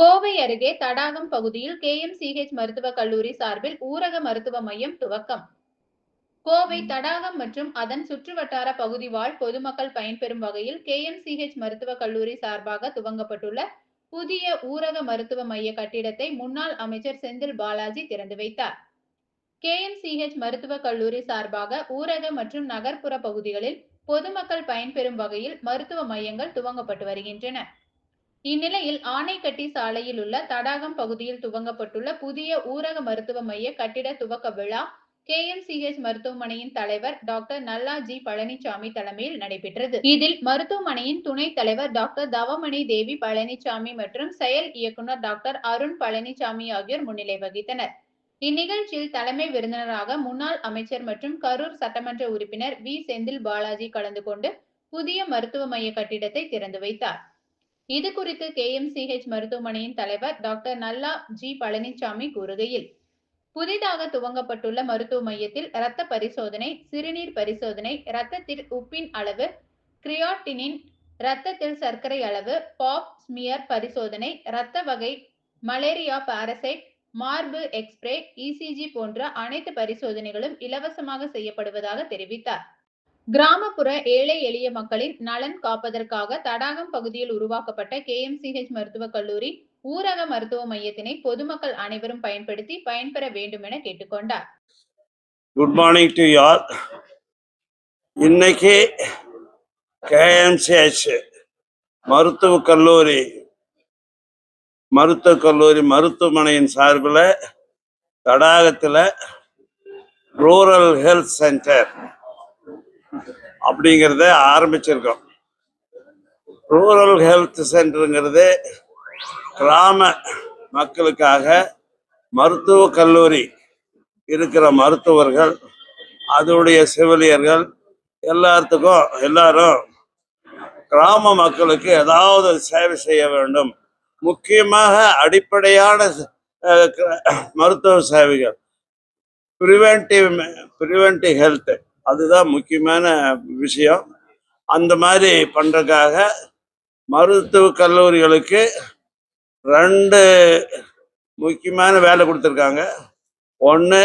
கோவை அருகே தடாகம் பகுதியில் K M CH மருத்துவக் கல்லூரி சார்பில் ஊரக மருத்துவ மையம் துவக்கம். கோவை தடாகம் மற்றும் அதன் சுற்றுவட்டார பகுதி வாழ் பொதுமக்கள் பயன்பெறும் வகையில் கே எம் சிஹெச் மருத்துவக் கல்லூரி சார்பாக துவங்கப்பட்டுள்ள புதிய ஊரக மருத்துவ மைய கட்டிடத்தை முன்னாள் அமைச்சர் செந்தில் பாலாஜி திறந்து வைத்தார். கே எம் சிஹெச் மருத்துவக் கல்லூரி சார்பாக ஊரக மற்றும் நகர்ப்புற பகுதிகளில் பொதுமக்கள் பயன்பெறும் வகையில் மருத்துவ மையங்கள் துவங்கப்பட்டு வருகின்றன. இந்நிலையில் ஆனைக்கட்டி சாலையில் உள்ள தடாகம் பகுதியில் துவங்கப்பட்டுள்ள புதிய ஊரக மருத்துவ மைய கட்டிட துவக்க விழா கேஎம்சிஹெச் மருத்துவமனையின் தலைவர் டாக்டர் நல்லா ஜி பழனிசாமி தலைமையில் நடைபெற்றது. இதில் மருத்துவமனையின் துணைத் தலைவர் டாக்டர் தவமணி தேவி பழனிசாமி மற்றும் செயல் இயக்குனர் டாக்டர் அருண் பழனிசாமி ஆகியோர் முன்னிலை வகித்தனர். இந்நிகழ்ச்சியில் தலைமை விருந்தினராக முன்னாள் அமைச்சர் மற்றும் கரூர் சட்டமன்ற உறுப்பினர் வி செந்தில் பாலாஜி கலந்து கொண்டு புதிய மருத்துவ மைய கட்டிடத்தை திறந்து வைத்தார். இது குறித்து கேஎம்சிஹெச் மருத்துவமனையின் தலைவர் டாக்டர் நல்லா ஜி பழனிசாமி கூறுகையில் புதிதாக துவங்கப்பட்டுள்ள மருத்துவ மையத்தில் இரத்த பரிசோதனை சிறுநீர் பரிசோதனை இரத்தத்தில் உப்பின் அளவு கிரியாட்டினின் இரத்தத்தில் சர்க்கரை அளவு பாப் ஸ்மியர் பரிசோதனை இரத்த வகை மலேரியா பாரசைட் மார்பு எக்ஸ்பிரே இசிஜி போன்ற அனைத்து பரிசோதனைகளும் இலவசமாக செய்யப்படுவதாக தெரிவித்தார். கிராமப்புற ஏழை எளிய மக்களின் நலன் காப்பதற்காக தடாகம் பகுதியில் உருவாக்கப்பட்ட கேஎம்சிஹெச் மருத்துவக் கல்லூரி ஊரக மருத்துவ மையத்தினை பொதுமக்கள் அனைவரும் பயன்படுத்தி பயன்பெற வேண்டும் என கேட்டுக்கொண்டார். குட் மார்னிங் டு யார் இன்னைக்கு கேஎம்சிஹெச் மருத்துவக் கல்லூரி மருத்துவக் கல்லூரி மருத்துவமனையின் சார்பில் தடாகத்தில் ரூரல் ஹெல்த் சென்டர் அப்படிங்கிறத ஆரம்பிச்சிருக்கோம். ரூரல் ஹெல்த் சென்டருங்கிறது கிராம மக்களுக்காக மருத்துவ கல்லூரி இருக்கிற மருத்துவர்கள் அதனுடைய செவிலியர்கள் எல்லாத்துக்கும் எல்லாரும் கிராம மக்களுக்கு ஏதாவது சேவை செய்ய வேண்டும். முக்கியமாக அடிப்படையான க- மருத்துவ சேவைகள். ப்ரிவென்டிவ் ப்ரிவென்டிவ் ஹெல்த் அதுதான் முக்கியமான விஷயம். அந்த மாதிரி பண்ணுறதுக்காக மருத்துவ கல்லூரிகளுக்கு ரெண்டு முக்கியமான வேலை கொடுத்துருக்காங்க. ஒன்று